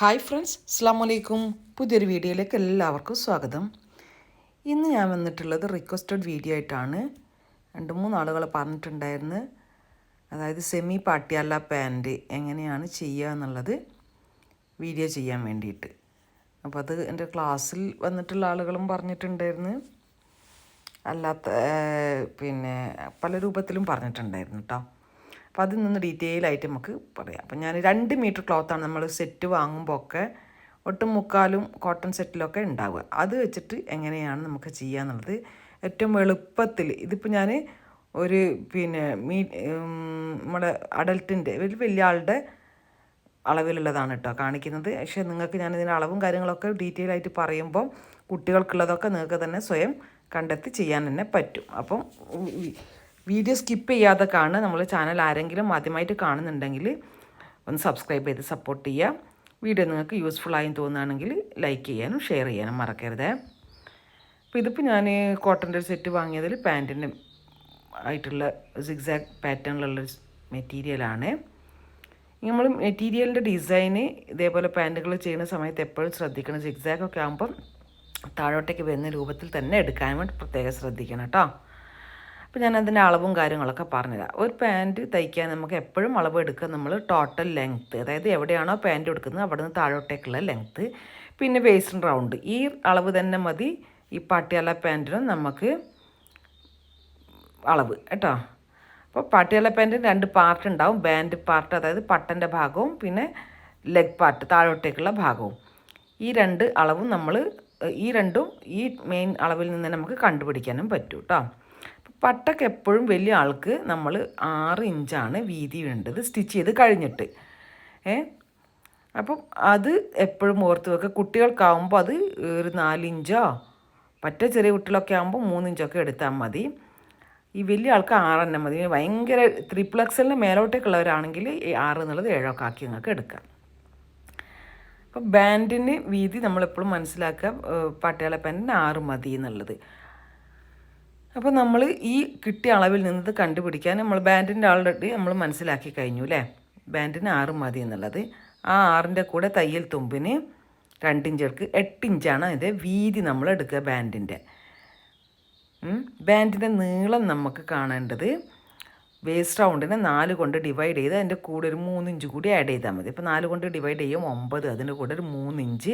Hi friends അസ്സാം വലൈക്കും പുതിയൊരു വീഡിയോയിലേക്ക് എല്ലാവർക്കും സ്വാഗതം. ഇന്ന് ഞാൻ വന്നിട്ടുള്ളത് റിക്വസ്റ്റഡ് വീഡിയോ ആയിട്ടാണ്. രണ്ട് മൂന്ന് ആളുകൾ പറഞ്ഞിട്ടുണ്ടായിരുന്നു. അതായത് സെമി പാട്ടിയാല പാന്റ് എങ്ങനെയാണ് ചെയ്യുക എന്നുള്ളത് വീഡിയോ ചെയ്യാൻ വേണ്ടിയിട്ട്. അപ്പോൾ അത് എന്റെ ക്ലാസ്സിൽ വന്നിട്ടുള്ള ആളുകളും പറഞ്ഞിട്ടുണ്ടായിരുന്നു. അല്ലാത്ത പിന്നെ പല രൂപത്തിലും പറഞ്ഞിട്ടുണ്ടായിരുന്നു കേട്ടോ അപ്പോൾ അതിൽ നിന്ന് ഡീറ്റെയിൽ ആയിട്ട് നമുക്ക് പറയാം. അപ്പം ഞാൻ രണ്ട് മീറ്റർ ക്ലോത്താണ് നമ്മൾ സെറ്റ് വാങ്ങുമ്പോൾ ഒക്കെ ഒട്ടും മുക്കാലും കോട്ടൺ സെറ്റിലൊക്കെ ഉണ്ടാവുക അത് വെച്ചിട്ട് എങ്ങനെയാണ് നമുക്ക് ചെയ്യുക എന്നുള്ളത് ഏറ്റവും എളുപ്പത്തിൽ ഇതിപ്പോൾ ഞാൻ ഒരു പിന്നെ മീ നമ്മുടെ അഡൽട്ടിന്റെ ഒരു വലിയ ആളുടെ അളവിലുള്ളതാണ് കേട്ടോ കാണിക്കുന്നത്. പക്ഷേ നിങ്ങൾക്ക് ഞാൻ ഇതിന്റെ അളവും കാര്യങ്ങളൊക്കെ ഡീറ്റെയിൽ ആയിട്ട് പറയുമ്പോൾ കുട്ടികൾക്കുള്ളതൊക്കെ നിങ്ങൾക്ക് തന്നെ സ്വയം കണ്ടെത്തി ചെയ്യാൻ തന്നെ പറ്റും. അപ്പം വീഡിയോ സ്കിപ്പ് ചെയ്യാതെ കാണുക. നമ്മൾ ചാനൽ ആരെങ്കിലും ആദ്യമായിട്ട് കാണുന്നുണ്ടെങ്കിൽ ഒന്ന് സബ്സ്ക്രൈബ് ചെയ്ത് സപ്പോർട്ട് ചെയ്യുക. വീഡിയോ നിങ്ങൾക്ക് യൂസ്ഫുൾ ആയി തോന്നുകയാണെങ്കിൽ ലൈക്ക് ചെയ്യാനും ഷെയർ ചെയ്യാനും മറക്കരുത്. അപ്പോൾ ഇതിപ്പോൾ ഞാൻ കോട്ടന്റെ ഒരു സെറ്റ് വാങ്ങിയതിൽ പാന്റിന്റെ ആയിട്ടുള്ള സിഗ്സാഗ് പാറ്റേണിലുള്ള മെറ്റീരിയലാണ് നമ്മൾ മെറ്റീരിയലിന്റെ ഡിസൈന് ഇതേപോലെ പാന്റുകൾ ചെയ്യുന്ന സമയത്ത് എപ്പോഴും ശ്രദ്ധിക്കണം. സിഗ്സാഗ് ഒക്കെ ആകുമ്പം താഴോട്ടേക്ക് വരുന്ന രൂപത്തിൽ തന്നെ എടുക്കാൻ വേണ്ടി പ്രത്യേകം ശ്രദ്ധിക്കണം കേട്ടോ. അപ്പോൾ ഞാൻ അതിന്റെ അളവും കാര്യങ്ങളൊക്കെ പറഞ്ഞുതരാം ഒരു പാന്റ് തയ്ക്കാൻ നമുക്ക് എപ്പോഴും അളവ് എടുക്കുക നമ്മൾ ടോട്ടൽ ലെങ്ത്ത് അതായത് എവിടെയാണോ പാന്റ് എടുക്കുന്നത് അവിടെ നിന്ന് താഴോട്ടേക്കുള്ള ലെങ്ത്ത് പിന്നെ വേസ്റ്റ് റൗണ്ട് ഈ അളവ് തന്നെ മതി. ഈ പാട്ടിയാല പാന്റിനും നമുക്ക് അളവ്. കേട്ടോ? അപ്പോൾ പാട്ടിയാല പാന്റിന് രണ്ട് പാർട്ട് ഉണ്ടാവും. ബാൻഡ് പാർട്ട് അതായത് പട്ടന്റെ ഭാഗവും പിന്നെ ലെഗ് പാർട്ട് താഴോട്ടേക്കുള്ള ഭാഗവും. ഈ രണ്ട് അളവും നമ്മൾ ഈ രണ്ടും ഈ മെയിൻ അളവിൽ നിന്ന് നമുക്ക് കണ്ടുപിടിക്കാനും പറ്റും കേട്ടോ പട്ടക്ക് എപ്പോഴും വലിയ ആൾക്ക് നമ്മൾ ആറ് ഇഞ്ചാണ് വീതി വേണ്ടത് സ്റ്റിച്ച് ചെയ്ത് കഴിഞ്ഞിട്ട്. ഏ? അപ്പം അത് എപ്പോഴും ഓർത്ത് വെക്കുക കുട്ടികൾക്കാവുമ്പോൾ അത് ഒരു നാലിഞ്ചോ പറ്റ ചെറിയ കുട്ടികളൊക്കെ ആകുമ്പോൾ മൂന്നിഞ്ചൊക്കെ എടുത്താൽ മതി. ഈ വലിയ ആൾക്ക് ആറെണ്ണം മതി. ഭയങ്കര ത്രിപ്ലക്സലിന് മേലോട്ടേക്കുള്ളവരാണെങ്കിൽ ഈ ആറ് എന്നുള്ളത് ഏഴൊക്കെ ആക്കി നിങ്ങൾക്ക് എടുക്കാം. അപ്പോൾ ബാൻഡിന് വീതി നമ്മളെപ്പോഴും മനസ്സിലാക്കുക പട്ടിയാള പാന്റിന് ആറ് മതി എന്നുള്ളത്. അപ്പോൾ നമ്മൾ ഈ കിട്ടിയ അളവിൽ നിന്നത് കണ്ടുപിടിക്കാൻ നമ്മൾ ബാൻഡിന്റെ ആൾറെഡി നമ്മൾ മനസ്സിലാക്കി കഴിഞ്ഞു അല്ലേ ബാൻഡിന് ആറ് മതി എന്നുള്ളത്. ആ ആറിന്റെ കൂടെ തയ്യൽ തുമ്പിന് രണ്ടിഞ്ച് എടുക്കുക എട്ട് അതിന്റെ വീതി നമ്മൾ എടുക്കുക ബാൻഡിന്റെ ബാൻഡിന്റെ നീളം നമുക്ക് കാണേണ്ടത് വേസ്റ്റ് റൗണ്ടിനെ നാല് കൊണ്ട് ഡിവൈഡ് ചെയ്ത് അതിന്റെ കൂടെ ഒരു മൂന്നിഞ്ച് കൂടി ആഡ് ചെയ്താൽ മതി. ഇപ്പോൾ നാല് കൊണ്ട് ഡിവൈഡ് ചെയ്യും ഒമ്പത് അതിന്റെ കൂടെ ഒരു മൂന്നിഞ്ച്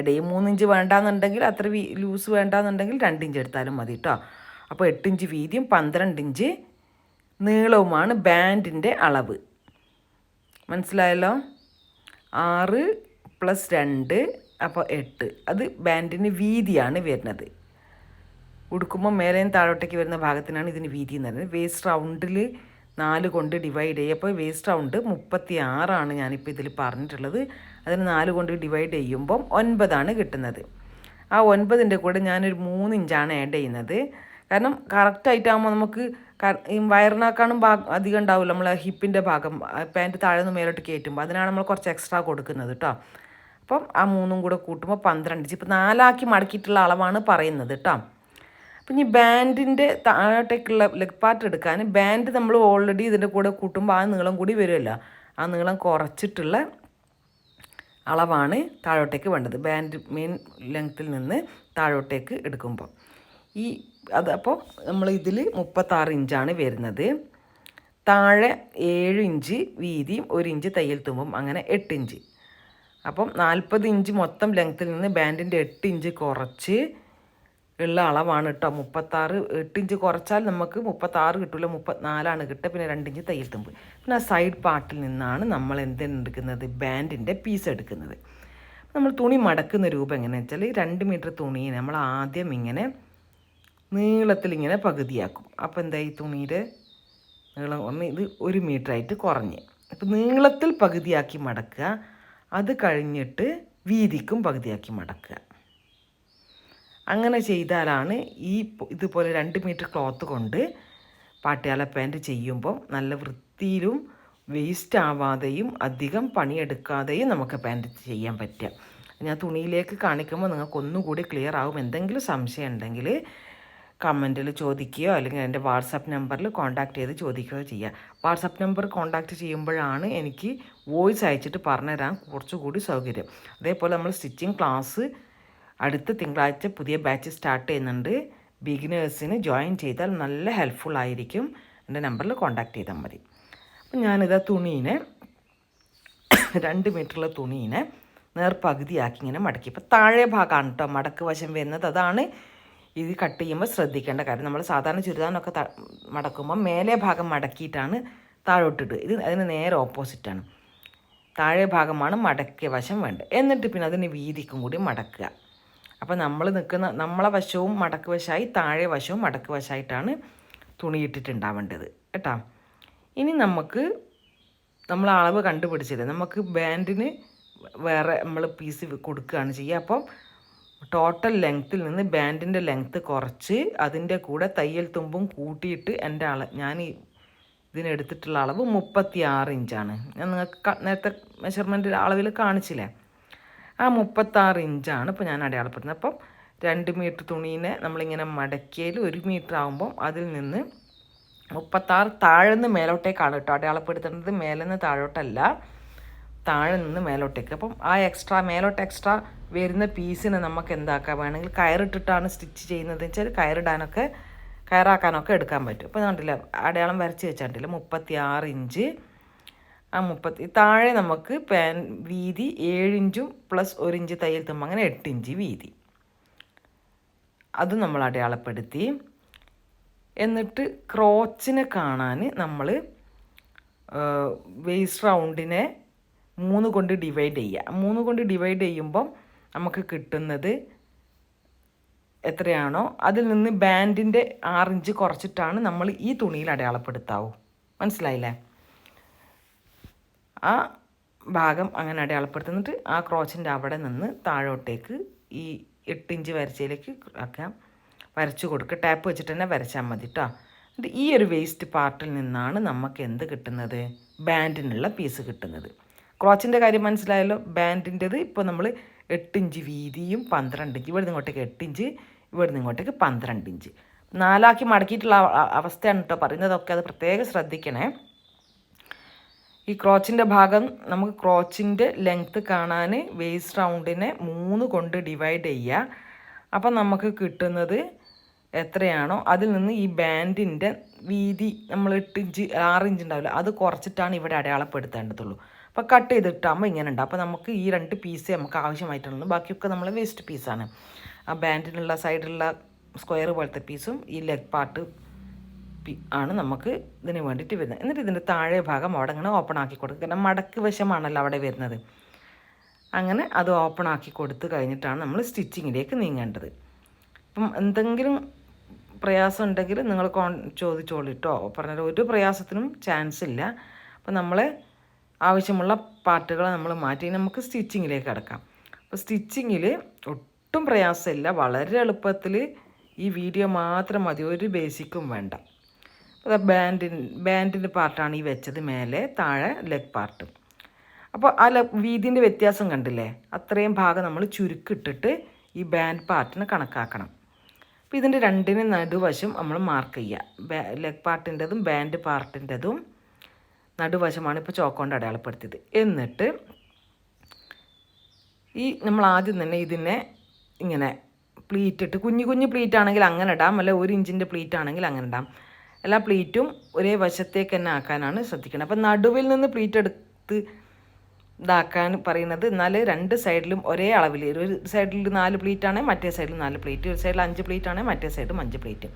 ഇടയും മൂന്നിഞ്ച് വേണ്ടാന്നുണ്ടെങ്കിൽ അത്ര ലൂസ് വേണ്ടാന്നുണ്ടെങ്കിൽ രണ്ടിഞ്ച് എടുത്താലും മതി കേട്ടോ അപ്പോൾ എട്ടിഞ്ച് വീതിയും പന്ത്രണ്ട് ഇഞ്ച് നീളവുമാണ് ബാൻഡിന്റെ അളവ്. മനസ്സിലായല്ലോ? ആറ് പ്ലസ് രണ്ട് അപ്പോൾ എട്ട്. അത് ബാൻഡിന് വീതിയാണ് വരുന്നത്. ഉടുക്കുമ്പോൾ മേലെയും താഴോട്ടേക്ക് വരുന്ന ഭാഗത്തിനാണ് ഇതിന് വീതി എന്ന് പറയുന്നത്. വേസ്റ്റ് റൗണ്ടിൽ നാല് കൊണ്ട് ഡിവൈഡ് ചെയ്യുമ്പോൾ വേസ്റ്റ് റൗണ്ട് മുപ്പത്തി ആറാണ് ഞാനിപ്പോൾ ഇതിൽ പറഞ്ഞിട്ടുള്ളത്. അതിന് നാല് കൊണ്ട് ഡിവൈഡ് ചെയ്യുമ്പം ഒൻപതാണ് കിട്ടുന്നത്. ആ ഒൻപതിന്റെ കൂടെ ഞാനൊരു മൂന്ന് ഇഞ്ചാണ് ആഡ് ചെയ്യുന്നത്. കാരണം കറക്റ്റായിട്ടാകുമ്പോൾ നമുക്ക് വയറിനാക്കാളും ഭാഗം അധികം ഉണ്ടാവില്ല നമ്മൾ ഹിപ്പിന്റെ ഭാഗം പാന്റ് താഴെ നിന്ന് മേലോട്ട് കയറ്റുമ്പോൾ അതിനാണ് നമ്മൾ കുറച്ച് എക്സ്ട്രാ കൊടുക്കുന്നത് കേട്ടോ അപ്പം ആ മൂന്നും കൂടെ കൂട്ടുമ്പോൾ പന്ത്രണ്ട്. ഇഞ്ച് ഇപ്പം നാലാക്കി മടക്കിയിട്ടുള്ള അളവാണ് പറയുന്നത് കേട്ടോ അപ്പം ഈ ബാൻഡിന്റെ താഴോട്ടേക്കുള്ള ലെഗ് പാർട്ട് എടുക്കാൻ ബാൻഡ് നമ്മൾ ഓൾറെഡി ഇതിന്റെ കൂടെ കൂട്ടുമ്പോൾ ആ നീളം കൂടി വരുമല്ലോ ആ നീളം കുറച്ചിട്ടുള്ള അളവാണ് താഴോട്ടേക്ക് വേണ്ടത്. ബാൻഡ് മെയിൻ ലെങ്ത്തിൽ നിന്ന് താഴോട്ടേക്ക് എടുക്കുമ്പോൾ ഈ അപ്പോൾ നമ്മൾ ഇതിൽ മുപ്പത്താറ് ഇഞ്ചാണ് വരുന്നത്. താഴെ ഏഴ് ഇഞ്ച് വീതിയും ഒരു ഇഞ്ച് തയ്യൽ തുമ്പും അങ്ങനെ എട്ട് ഇഞ്ച്. അപ്പം നാൽപ്പത് ഇഞ്ച് മൊത്തം ലെങ്ത്തിൽ നിന്ന് ബാൻഡിന്റെ എട്ട് ഇഞ്ച് കുറച്ച് ഉള്ള അളവാണ് കേട്ടോ മുപ്പത്താറ് എട്ട് ഇഞ്ച് കുറച്ചാൽ നമുക്ക് മുപ്പത്താറ് കിട്ടില്ല മുപ്പത്തിനാലാണ് കിട്ടുക. പിന്നെ രണ്ട് ഇഞ്ച് തയ്യൽ തുമ്പ്. പിന്നെ ആ സൈഡ് പാർട്ടിൽ നിന്നാണ് നമ്മൾ എന്തെടുക്കുന്നത്? ബാൻഡിന്റെ പീസ് എടുക്കുന്നത്. നമ്മൾ തുണി മടക്കുന്ന രൂപം എങ്ങനെയാണെന്ന് വെച്ചാൽ രണ്ട് മീറ്റർ തുണി നമ്മൾ ആദ്യം ഇങ്ങനെ നീളത്തിൽ ഇങ്ങനെ പകുതിയാക്കും. അപ്പോൾ എന്തായി തുണിയുടെ നീളം ഒന്ന് ഇത് ഒരു മീറ്ററായിട്ട് കുറഞ്ഞ്. അപ്പോൾ നീളത്തിൽ പകുതിയാക്കി മടക്കുക. അത് കഴിഞ്ഞിട്ട് വീതിക്കും പകുതിയാക്കി മടക്കുക. അങ്ങനെ ചെയ്താലാണ് ഈ ഇതുപോലെ രണ്ട് മീറ്റർ ക്ലോത്ത് കൊണ്ട് പാട്ടിയാല പാന്റ് ചെയ്യുമ്പോൾ നല്ല വൃത്തിയിലും വേസ്റ്റ് ആവാതെയും അധികം പണിയെടുക്കാതെയും നമുക്ക് പാന്റ് ചെയ്യാൻ പറ്റുക. ഞാൻ തുണിയിലേക്ക് കാണിക്കുമ്പോൾ നിങ്ങൾക്ക് ഒന്നുകൂടി ക്ലിയർ ആവും. എന്തെങ്കിലും സംശയം ഉണ്ടെങ്കിൽ കമന്റിൽ ചോദിക്കുകയോ അല്ലെങ്കിൽ എന്റെ വാട്സാപ്പ് നമ്പറിൽ കോൺടാക്റ്റ് ചെയ്ത് ചോദിക്കുകയോ ചെയ്യുക. വാട്സാപ്പ് നമ്പർ കോൺടാക്റ്റ് ചെയ്യുമ്പോഴാണ് എനിക്ക് വോയിസ് അയച്ചിട്ട് പറഞ്ഞുതരാൻ കുറച്ചുകൂടി സൗകര്യം. അതേപോലെ നമ്മൾ സ്റ്റിച്ചിങ് ക്ലാസ് അടുത്ത തിങ്കളാഴ്ച പുതിയ ബാച്ച് സ്റ്റാർട്ട് ചെയ്യുന്നുണ്ട്. ബിഗിനേഴ്സിന് ജോയിൻ ചെയ്താൽ നല്ല ഹെൽപ്ഫുൾ ആയിരിക്കും. എന്റെ നമ്പറിൽ കോൺടാക്റ്റ് ചെയ്താൽ മതി. അപ്പം ഞാനിത് തുണീനെ രണ്ട് മീറ്ററുള്ള തുണീനെ നേർപകുതിയാക്കി ഇങ്ങനെ മടക്കി. ഇപ്പോൾ താഴെ ഭാഗമാണ് കേട്ടോ മടക്ക് വശം വരുന്നത്. അതാണ് ഇത് കട്ട് ചെയ്യുമ്പോൾ ശ്രദ്ധിക്കേണ്ട കാര്യം. നമ്മൾ സാധാരണ ചുരിദാറിനൊക്കെ മടക്കുമ്പോൾ മേലെ ഭാഗം മടക്കിയിട്ടാണ് താഴോട്ടിട്ട് ഇത് അതിന് നേരെ ഓപ്പോസിറ്റാണ് താഴെ ഭാഗമാണ് മടക്കിയ വശം വേണ്ടത്. എന്നിട്ട് പിന്നെ അതിന് വീതിക്കും കൂടി മടക്കുക. അപ്പോൾ നമ്മൾ നിൽക്കുന്ന നമ്മളെ വശവും മടക്ക് വശമായി താഴെ വശവും മടക്ക് വശമായിട്ടാണ് തുണി ഇട്ടിട്ടുണ്ടാവേണ്ടത്. കേട്ടോ? ഇനി നമുക്ക് നമ്മൾ അളവ് കണ്ടുപിടിച്ചില്ല? നമുക്ക് ബാൻഡിന് വേറെ നമ്മൾ പീസ് കൊടുക്കുകയാണ് ചെയ്യുക. അപ്പം ടോട്ടൽ ലെങ്ത്തിൽ നിന്ന് ബാൻഡിന്റെ ലെങ്ത്ത് കുറച്ച് അതിന്റെ കൂടെ തയ്യൽ തുമ്പും കൂട്ടിയിട്ട് എന്റെ അള ഞാൻ ഇതിനെടുത്തിട്ടുള്ള അളവ് മുപ്പത്തി ആറ് ഇഞ്ചാണ് ഞാൻ നിങ്ങൾക്ക് നേരത്തെ മെഷർമെന്റ് അളവിൽ കാണിച്ചില്ലേ? ആ മുപ്പത്താറ് ഇഞ്ചാണ് ഇപ്പോൾ ഞാൻ അടയാളപ്പെടുന്നത് അപ്പം രണ്ട് മീറ്റർ തുണീനെ നമ്മളിങ്ങനെ മടക്കിയതിൽ ഒരു മീറ്റർ ആകുമ്പം അതിൽ നിന്ന് മുപ്പത്താറ് താഴെ നിന്ന് മേലോട്ടേക്കാണ് കേട്ടോ അടയാളപ്പെടുത്തേണ്ടത്. മേലെ നിന്ന് താഴോട്ടല്ല താഴെ നിന്ന് മേലോട്ടേക്ക്. അപ്പം ആ എക്സ്ട്രാ മേലോട്ട് എക്സ്ട്രാ വരുന്ന പീസിന് നമുക്ക് എന്താക്കാം വേണമെങ്കിൽ കയറിട്ടിട്ടാണ് സ്റ്റിച്ച് ചെയ്യുന്നത്. വെച്ചാൽ കയറിടാനൊക്കെ കയറാക്കാനൊക്കെ എടുക്കാൻ പറ്റും. ഇപ്പോൾ കണ്ടില്ല അടയാളം വരച്ച് വെച്ചിട്ടില്ല മുപ്പത്തി ആറ് ഇഞ്ച്. ആ മുപ്പത്തി താഴെ നമുക്ക് പാൻ വീതി ഏഴിഞ്ചും പ്ലസ് ഒരു ഇഞ്ച് തയ്യൽ തുമ്പ് അങ്ങനെ എട്ട് ഇഞ്ച് വീതി. അത് നമ്മൾ അടയാളപ്പെടുത്തി. എന്നിട്ട് ക്രോച്ചിനെ കാണാൻ നമ്മൾ വേസ്റ്റ് റൗണ്ടിനെ മൂന്ന് കൊണ്ട് ഡിവൈഡ് ചെയ്യുക മൂന്ന് കൊണ്ട് ഡിവൈഡ് ചെയ്യുമ്പം നമുക്ക് കിട്ടുന്നത് എത്രയാണോ? അതിൽ നിന്ന് ബാൻഡിന്റെ ആറിഞ്ച് കുറച്ചിട്ടാണ് നമ്മൾ ഈ തുണിയിൽ അടയാളപ്പെടുത്താവൂ. മനസ്സിലായില്ലേ? ആ ഭാഗം അങ്ങനെ അടയാളപ്പെടുത്തുന്നിട്ട് ആ ക്രോച്ചിന്റെ അവിടെ നിന്ന് താഴോട്ടേക്ക് ഈ എട്ടിഞ്ച് വരച്ചയിലേക്ക് ഒക്കെ വരച്ചു കൊടുക്കുക ടാപ്പ് വെച്ചിട്ട് തന്നെ വരച്ചാൽ മതി കേട്ടോ ഈ ഒരു വേസ്റ്റ് പാർട്ടിൽ നിന്നാണ് നമുക്ക് എന്ത് കിട്ടുന്നത്? ബാൻഡിനുള്ള പീസ് കിട്ടുന്നത്. ക്രോച്ചിന്റെ കാര്യം മനസ്സിലായല്ലോ? ബാൻഡിന്റെത് ഇപ്പോൾ നമ്മൾ എട്ട് ഇഞ്ച് വീതിയും പന്ത്രണ്ട് ഇഞ്ച്. ഇവിടുന്ന് ഇങ്ങോട്ടേക്ക് എട്ട് ഇഞ്ച് ഇവിടുന്ന് ഇങ്ങോട്ടേക്ക് പന്ത്രണ്ട് ഇഞ്ച്. നാലാക്കി മടക്കിയിട്ടുള്ള അവ- അവ- അവസ്ഥയാണ് കേട്ടോ പറയുന്നതൊക്കെ അത് പ്രത്യേകം ശ്രദ്ധിക്കണേ. ഈ ക്രോച്ചിന്റെ ഭാഗം നമുക്ക് ക്രോച്ചിന്റെ ലെങ്ത്ത് കാണാൻ വേസ്റ്റ് റൗണ്ടിനെ മൂന്ന് കൊണ്ട് ഡിവൈഡ് ചെയ്യുക അപ്പം നമുക്ക് കിട്ടുന്നത് എത്രയാണോ? അതിൽ നിന്ന് ഈ ബാൻഡിന്റെ വീതി നമ്മൾ എട്ട് ഇഞ്ച് ആറ് ഇഞ്ച് ഉണ്ടാവില്ല. അത് കുറച്ചിട്ടാണ് ഇവിടെ അടയാളപ്പെടുത്തേണ്ടതുള്ളൂ. അപ്പോൾ കട്ട് ചെയ്തിട്ടാകുമ്പോൾ ഇങ്ങനെ ഉണ്ട് അപ്പോൾ നമുക്ക് ഈ രണ്ട് പീസ് നമുക്ക് ആവശ്യമായിട്ടുള്ളൂ ബാക്കിയൊക്കെ നമ്മൾ വേസ്റ്റ് പീസാണ് ആ ബാൻഡിനുള്ള സൈഡിലുള്ള സ്ക്വയർ പോലത്തെ പീസും ഈ ലെഗ് പാർട്ട് ആണ് നമുക്ക് ഇതിന് വേണ്ടിയിട്ട് വരുന്നത്. എന്നിട്ട് ഇതിന്റെ താഴെ ഭാഗം അവിടെ അങ്ങനെ ഓപ്പൺ ആക്കി കൊടുക്കുക. കാരണം മടക്ക് വശമാണല്ലോ അവിടെ വരുന്നത്. അങ്ങനെ അത് ഓപ്പൺ ആക്കി കൊടുത്ത് കഴിഞ്ഞിട്ടാണ് നമ്മൾ സ്റ്റിച്ചിങ്ങിലേക്ക് നീങ്ങേണ്ടത്. അപ്പം എന്തെങ്കിലും പ്രയാസം ഉണ്ടെങ്കിൽ നിങ്ങൾ കോൺ ചോദിച്ചോളിട്ടോ. പറഞ്ഞ ഒരു പ്രയാസത്തിനും ചാൻസ് ഇല്ല അപ്പം നമ്മൾ ആവശ്യമുള്ള പാർട്ടുകൾ നമ്മൾ മാറ്റി നമുക്ക് സ്റ്റിച്ചിങ്ങിലേക്ക് കിടക്കാം. അപ്പോൾ സ്റ്റിച്ചിങ്ങിൽ ഒട്ടും പ്രയാസമില്ല. വളരെ എളുപ്പത്തിൽ ഈ വീഡിയോ മാത്രം മതി. ഒരു ബേസിക്കും വേണ്ട. അപ്പോൾ ബാൻഡിൻ ബാൻഡിന്റെ പാർട്ടാണ് ഈ വെച്ചത് മേലെ താഴെ ലെഗ് പാർട്ട്. അപ്പോൾ ആ വീതിന്റെ വ്യത്യാസം കണ്ടില്ലേ? അത്രയും ഭാഗം നമ്മൾ ചുരുക്കിട്ടിട്ട് ഈ ബാൻഡ് പാർട്ടിനെ കണക്കാക്കണം. അപ്പോൾ ഇതിന്റെ രണ്ടിന് നടുവശം നമ്മൾ മാർക്ക് ചെയ്യുക ലെഗ് പാർട്ടിന്റെതും ബാൻഡ് പാർട്ടിന്റെതും നടുവശമാണ് ഇപ്പോൾ ചോക്കോണ്ട് അടയാളപ്പെടുത്തിയത്. എന്നിട്ട് ഈ നമ്മൾ ആദ്യം തന്നെ ഇതിനെ ഇങ്ങനെ പ്ലീറ്റ് ഇട്ട് കുഞ്ഞു കുഞ്ഞു പ്ലീറ്റ് ആണെങ്കിൽ അങ്ങനെ ഇടാം അല്ല ഒരു ഇഞ്ചിന്റെ പ്ലീറ്റ് ആണെങ്കിൽ അങ്ങനെ ഇടാം. എല്ലാ പ്ലീറ്റും ഒരേ വശത്തേക്ക് തന്നെ ആക്കാനാണ് ശ്രദ്ധിക്കുന്നത് അപ്പം നടുവിൽ നിന്ന് പ്ലീറ്റ് എടുത്ത് ഇതാക്കാൻ പറയുന്നത്. എന്നാൽ രണ്ട് സൈഡിലും ഒരേ അളവിൽ ഒരു സൈഡിൽ നാല് പ്ലേറ്റ് ആണെങ്കിൽ മറ്റേ സൈഡിൽ നാല് പ്ലേറ്റ്. ഒരു സൈഡിൽ അഞ്ച് പ്ലേറ്റ് ആണെങ്കിൽ മറ്റേ സൈഡിലും അഞ്ച് പ്ലേറ്റ്.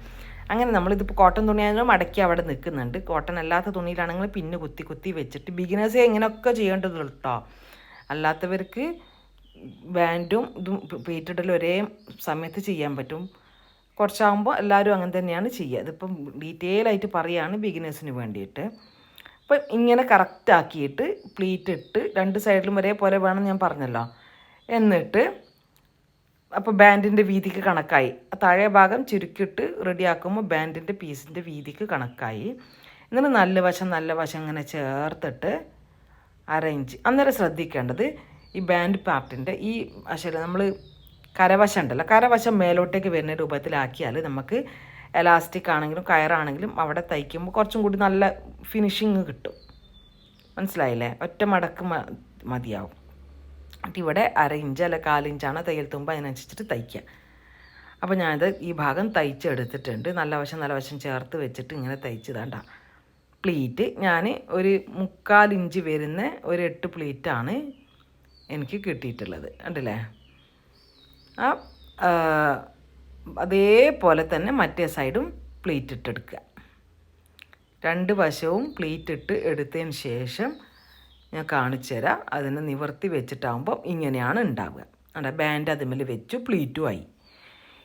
അങ്ങനെ നമ്മളിതിപ്പോൾ കോട്ടൺ തുണിയാണെങ്കിലും മടക്കി അവിടെ നിൽക്കുന്നുണ്ട്. കോട്ടൺ അല്ലാത്ത തുണിയിലാണെങ്കിൽ പിന്നെ കുത്തി കുത്തി വെച്ചിട്ട് ബിഗിനേഴ്സേ ഇങ്ങനെയൊക്കെ ചെയ്യേണ്ടതുള്ളൂ കേട്ടോ അല്ലാത്തവർക്ക് ബാൻഡും ഇതും പ്ലേറ്റിടലും ഒരേ സമയത്ത് ചെയ്യാൻ പറ്റും. കുറച്ചാകുമ്പോൾ എല്ലാവരും അങ്ങനെ തന്നെയാണ് ചെയ്യുക. ഇതിപ്പം ഡീറ്റെയിൽ ആയിട്ട് പറയുകയാണ് ബിഗിനേഴ്സിന് വേണ്ടിയിട്ട്. അപ്പം ഇങ്ങനെ കറക്റ്റാക്കിയിട്ട് പ്ലീറ്റ് ഇട്ട് രണ്ട് സൈഡിലും ഒരേപോലെ വേണം ഞാൻ പറഞ്ഞല്ലോ. എന്നിട്ട് അപ്പോൾ ബാൻഡിന്റെ വീതിക്ക് കണക്കായി. താഴെ ഭാഗം ചുരുക്കിയിട്ട് റെഡിയാക്കുമ്പോൾ ബാൻഡിന്റെ പീസിന്റെ വീതിക്ക് കണക്കായി. എന്നിട്ട് നല്ല വശം നല്ല വശം ഇങ്ങനെ ചേർത്തിട്ട് അറേഞ്ച് അന്നേരം ശ്രദ്ധിക്കേണ്ടത് ഈ ബാൻഡ് പാർട്ടിന്റെ ഈ വശം നമ്മൾ കരവശം ഉണ്ടല്ലോ കരവശം മേലോട്ടേക്ക് വരുന്ന രൂപത്തിലാക്കിയാൽ നമുക്ക് എലാസ്റ്റിക് ആണെങ്കിലും കയറാണെങ്കിലും അവിടെ തയ്ക്കുമ്പോൾ കുറച്ചും കൂടി നല്ല ഫിനിഷിങ് കിട്ടും. മനസ്സിലായില്ലേ? ഒറ്റ മടക്ക് മതിയാവും. എന്നിട്ട് ഇവിടെ അര ഇഞ്ച് അല്ല കാലിഞ്ചാണ് തയ്യൽ തുമ്പ് അതിനനുസരിച്ചിട്ട് തയ്ക്കുക. അപ്പോൾ ഞാനിത് ഈ ഭാഗം തയ്ച്ചെടുത്തിട്ടുണ്ട്. നല്ല വശം നല്ല വശം ചേർത്ത് വെച്ചിട്ട് ഇങ്ങനെ തയ്ച്ചതാണ്ട. പ്ലീറ്റ് ഞാൻ ഒരു മുക്കാൽ ഇഞ്ച് വരുന്ന ഒരു എട്ട് പ്ലീറ്റാണ് എനിക്ക് കിട്ടിയിട്ടുള്ളത്. കണ്ടില്ലേ? ആ, അതേപോലെ തന്നെ മറ്റേ സൈഡും പ്ലീറ്റ് ഇട്ടെടുക്കുക രണ്ട് വശവും പ്ലീറ്റ് ഇട്ട് എടുത്തതിന് ശേഷം ഞാൻ കാണിച്ചു തരാം. അതിനെ നിവർത്തി വെച്ചിട്ടാകുമ്പോൾ ഇങ്ങനെയാണ് ഉണ്ടാവുക. അവിടെ ബാൻഡ് അതിമിൽ വെച്ചു പ്ലീറ്റും ആയി.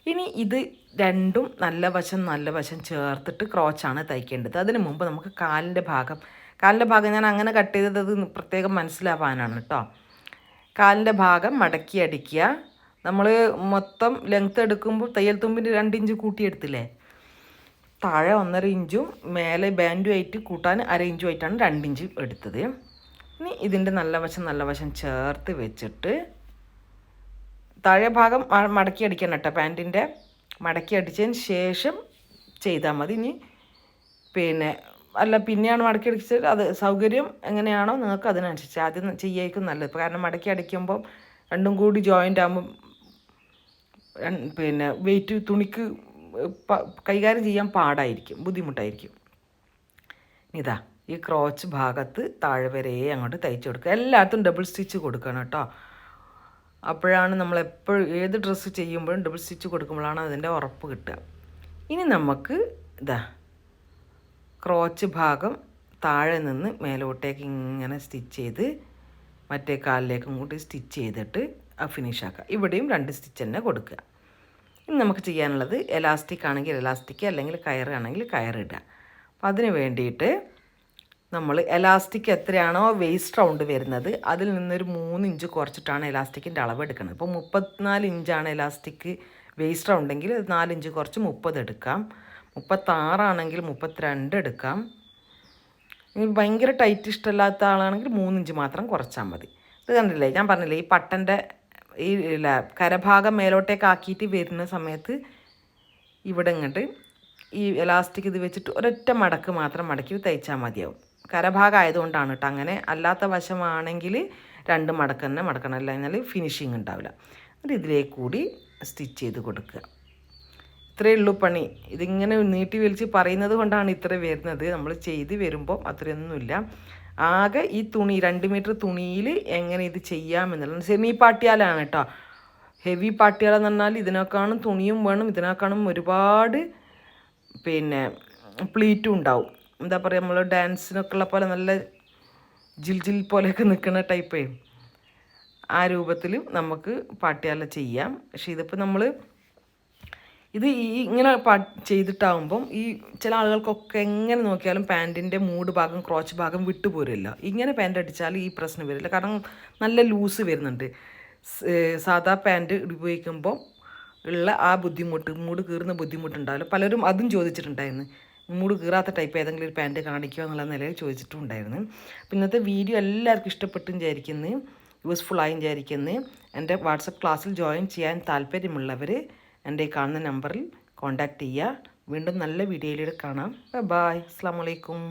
ഇനി ഇത് രണ്ടും നല്ല വശം നല്ല വശം ചേർത്തിട്ട് ക്രോച്ചാണ് തയ്ക്കേണ്ടത്. അതിന് മുമ്പ് നമുക്ക് കാലിന്റെ ഭാഗം കാലിന്റെ ഭാഗം ഞാൻ അങ്ങനെ കട്ട് ചെയ്തത് പ്രത്യേകം മനസ്സിലാവാനാണ് കേട്ടോ കാലിന്റെ ഭാഗം മടക്കി അടിക്കുക. നമ്മൾ മൊത്തം ലെങ്ത്ത് എടുക്കുമ്പോൾ തയ്യൽ തുമ്പിന് രണ്ട് ഇഞ്ച് കൂട്ടിയെടുത്തില്ലേ? താഴെ ഒന്നര ഇഞ്ചും മേലെ ബാൻഡുമായിട്ട് കൂട്ടാൻ അര ഇഞ്ചുമായിട്ടാണ് രണ്ട് ഇഞ്ച് എടുത്തത്. ഇനി ഇതിന്റെ നല്ല വശം നല്ല വശം ചേർത്ത് വെച്ചിട്ട് താഴെ ഭാഗം മടക്കി അടിക്കണം കേട്ടോ പാന്റിന്റെ മടക്കി അടിച്ചതിന് ശേഷം ചെയ്താൽ മതി. ഇനി പിന്നെ അല്ല പിന്നെയാണ് മടക്കി അടിച്ചത്. അത് സൗകര്യം എങ്ങനെയാണോ നിങ്ങൾക്ക് അതിനനുസരിച്ച് ആദ്യം ചെയ്യായിരിക്കും നല്ലത്. കാരണം മടക്കി അടിക്കുമ്പോൾ രണ്ടും കൂടി ജോയിന്റ് ആകുമ്പം പിന്നെ വെയിറ്റ് തുണിക്ക് കൈകാര്യം ചെയ്യാൻ പാടായിരിക്കും ബുദ്ധിമുട്ടായിരിക്കും. ഇതാ ഈ ക്രോച്ച് ഭാഗത്ത് താഴെ വരെ അങ്ങോട്ട് തയ്ച്ചു കൊടുക്കുക. എല്ലാത്തും ഡബിൾ സ്റ്റിച്ച് കൊടുക്കണം കേട്ടോ. അപ്പോഴാണ് നമ്മൾ എപ്പോഴും ഏത് ഡ്രസ്സ് ചെയ്യുമ്പോഴും ഡബിൾ സ്റ്റിച്ച് കൊടുക്കുമ്പോഴാണ് അതിന്റെ ഉറപ്പ് കിട്ടുക. ഇനി നമുക്ക് ഇതാ ക്രോച്ച് ഭാഗം താഴെ നിന്ന് മേലോട്ടേക്ക് ഇങ്ങനെ സ്റ്റിച്ച് ചെയ്ത് മറ്റേ കാലിലേക്കും കൂടി സ്റ്റിച്ച് ചെയ്തിട്ട് ഫിനിഷ് ആക്കുക. ഇവിടെയും രണ്ട് സ്റ്റിച്ച് തന്നെ കൊടുക്കുക. ഇനി നമുക്ക് ചെയ്യാനുള്ളത് എലാസ്റ്റിക് ആണെങ്കിൽ എലാസ്റ്റിക് അല്ലെങ്കിൽ കയറാണെങ്കിൽ കയറിടുക അപ്പം അതിന് വേണ്ടിയിട്ട് നമ്മൾ എലാസ്റ്റിക് എത്രയാണോ വേസ്റ്റ് റൗണ്ട് വരുന്നത് അതിൽ നിന്നൊരു മൂന്ന് ഇഞ്ച് കുറച്ചിട്ടാണ് എലാസ്റ്റിക്കിന്റെ അളവ് എടുക്കുന്നത്. ഇപ്പോൾ മുപ്പത്തിനാല് ഇഞ്ചാണ് എലാസ്റ്റിക് വേസ്റ്റ് റൗണ്ടെങ്കിൽ നാലിഞ്ച് കുറച്ച് മുപ്പത് എടുക്കാം. മുപ്പത്താറാണെങ്കിൽ മുപ്പത്തിരണ്ട് എടുക്കാം. ഇനി ഭയങ്കര ടൈറ്റ് ഇഷ്ടമില്ലാത്ത ആളാണെങ്കിൽ മൂന്നിഞ്ച് മാത്രം കുറച്ചാൽ മതി. ഇത് കണ്ടില്ലേ? ഞാൻ പറഞ്ഞില്ലേ ഈ പട്ടന്റെ ഈ കരഭാഗം മേലോട്ടേക്ക് ആക്കിയിട്ട് വരുന്ന സമയത്ത് ഇവിടെ ഇങ്ങോട്ട് ഈ എലാസ്റ്റിക് ഇത് വെച്ചിട്ട് ഒരൊറ്റ മടക്ക് മാത്രം മടക്കി തയ്ച്ചാൽ മതിയാവും. കരഭാഗം ആയതുകൊണ്ടാണ് കേട്ടോ അങ്ങനെ. അല്ലാത്ത വശമാണെങ്കിൽ രണ്ട് മടക്ക് തന്നെ മടക്കണം. അല്ല എന്നാൽ ഫിനിഷിങ് ഉണ്ടാവില്ല. എന്നിട്ട് ഇതിലേക്ക് കൂടി സ്റ്റിച്ച് ചെയ്ത് കൊടുക്കുക. ഇത്രയേ ഉള്ളൂ പണി. ഇതിങ്ങനെ നീട്ടി വലിച്ച് പറയുന്നത് കൊണ്ടാണ് ഇത്ര വരുന്നത്. നമ്മൾ ചെയ്ത് വരുമ്പോൾ അത്രയൊന്നുമില്ല. ആകെ ഈ തുണി രണ്ട് മീറ്റർ തുണിയിൽ എങ്ങനെ ഇത് ചെയ്യാമെന്നുള്ളത്. സെമി പാട്ടിയാലാണ് കേട്ടോ. ഹെവി പാട്ടിയാല എന്ന് പറഞ്ഞാൽ ഇതിനേക്കാളും തുണിയും വേണം ഇതിനേക്കാളും ഒരുപാട് പിന്നെ പ്ലീറ്റും ഉണ്ടാവും. എന്താ പറയുക നമ്മൾ ഡാൻസിനൊക്കെ ഉള്ള പോലെ നല്ല ജിൽ ജിൽ പോലെയൊക്കെ നിൽക്കുന്ന ടൈപ്പേ. ആ രൂപത്തിൽ നമുക്ക് പാട്ടിയാല ചെയ്യാം. പക്ഷേ ഇതിപ്പോൾ നമ്മൾ ഇത് ഈ ഇങ്ങനെ ചെയ്തിട്ടാകുമ്പം ഈ ചില ആളുകൾക്കൊക്കെ എങ്ങനെ നോക്കിയാലും പാന്റിന്റെ മൂട് ഭാഗം ക്രോച്ച് ഭാഗം വിട്ടുപോരില്ല ഇങ്ങനെ പാന്റ് അടിച്ചാൽ ഈ പ്രശ്നം വരില്ല. കാരണം നല്ല ലൂസ് വരുന്നുണ്ട്. സാധാ പാന്റ് ഉപയോഗിക്കുമ്പോൾ ഉള്ള ആ ബുദ്ധിമുട്ട് മൂട് കീറുന്ന ബുദ്ധിമുട്ടുണ്ടാവില്ല. പലരും അതും ചോദിച്ചിട്ടുണ്ടായിരുന്നു. മൂട് കീറാത്ത ടൈപ്പ് ഏതെങ്കിലും ഒരു പാന്റ് കാണിക്കുക എന്നുള്ള നിലയിൽ ചോദിച്ചിട്ടുണ്ടായിരുന്നു. അപ്പം ഇന്നത്തെ വീഡിയോ എല്ലാവർക്കും ഇഷ്ടപ്പെട്ടും വിചാരിക്കുന്നു. യൂസ്ഫുൾ ആയി വിചാരിക്കുന്നു. എന്റെ വാട്സപ്പ് ക്ലാസ്സിൽ ജോയിൻ ചെയ്യാൻ താല്പര്യമുള്ളവർ എന്റെ ഈ കാണുന്ന നമ്പറിൽ കോൺടാക്റ്റ് ചെയ്യുക. വീണ്ടും നല്ല വീഡിയോയിലൂടെ കാണാം. ബൈ അസ്സാം വലൈക്കും